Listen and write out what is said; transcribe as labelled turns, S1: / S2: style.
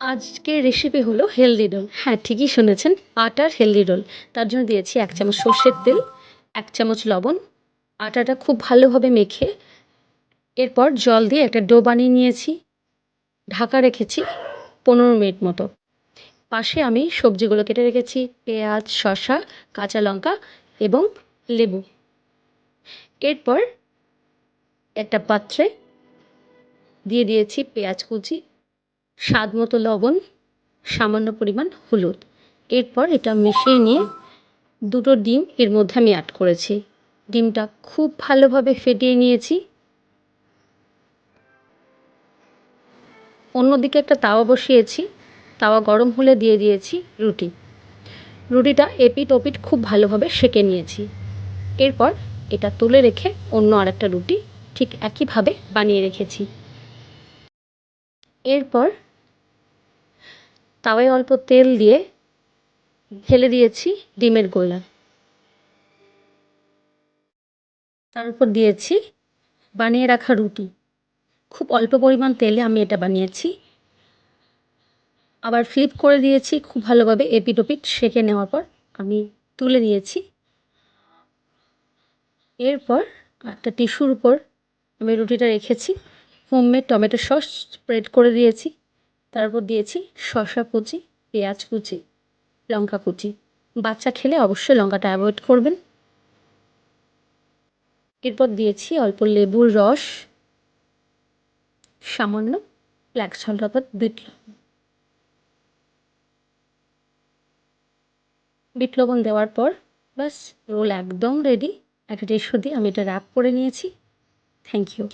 S1: আজকের রেসিপি হলো healthy role হ্যাঁ ঠিকই শুনেছেন, আটার হেলদি রোল তার জন্য দিয়েছি এক চামচ সর্ষের তেল, এক চামচ লবণ। আটাটা খুব ভালোভাবে মেখে এরপর জল দিয়ে একটা ডো বানিয়ে নিয়েছি। ঢাকা রেখেছি পনেরো মিনিট মতো। পাশে আমি সবজিগুলো কেটে রেখেছি, পেঁয়াজ, শসা, কাঁচা লঙ্কা এবং লেবু। এরপর একটা পাত্রে দিয়ে দিয়েছি পেঁয়াজ কুচি স্বাদ মতো লবণ, সামান্য পরিমাণ হলুদ। এরপর এটা মিশিয়ে নিয়ে দুটো ডিম এর মধ্যে আমি অ্যাড করেছি। ডিমটা খুব ভালোভাবে ফেটিয়ে নিয়েছি। অন্যদিকে একটা তাওয়া বসিয়েছি। তাওয়া গরম হলে দিয়ে দিয়েছি রুটি। রুটিটা এপিট ওপিট খুব ভালোভাবে সেঁকে নিয়েছি। এরপর এটা তুলে রেখে অন্য আরেকটা রুটি ঠিক একইভাবে বানিয়ে রেখেছি। এরপর তাওয়ায় অল্প তেল দিয়ে ঢেলে দিয়েছি ডিমের গোলা। তার উপর দিয়েছি বানিয়ে রাখা রুটি। খুব অল্প পরিমাণ তেলে আমি এটা বানিয়েছি। আবার ফ্লিপ করে দিয়েছি খুব ভালোভাবে এপিট ওপিট সেঁকে নেওয়ার পর আমি তুলে দিয়েছি এরপর একটা টিস্যুর উপর আমি রুটিটা রেখেছি। হোমমেড টমেটো সস স্প্রেড করে দিয়েছি। তারপর দিয়েছি শসা কুচি, পেঁয়াজ কুচি, লঙ্কা কুচি। বাচ্চা খেলে অবশ্যই লঙ্কাটা অ্যাভয়েড করবেন। এরপর দিয়েছি অল্প লেবুর রস, সামান্য ব্ল্যাক সল্ট অর্থাৎ বিট বিট লবণ দেওয়ার পর ব্যাস রোল একদম রেডি একটা টিস্যু দিয়ে আমি এটা র্যাপ করে নিয়েছি। Thank you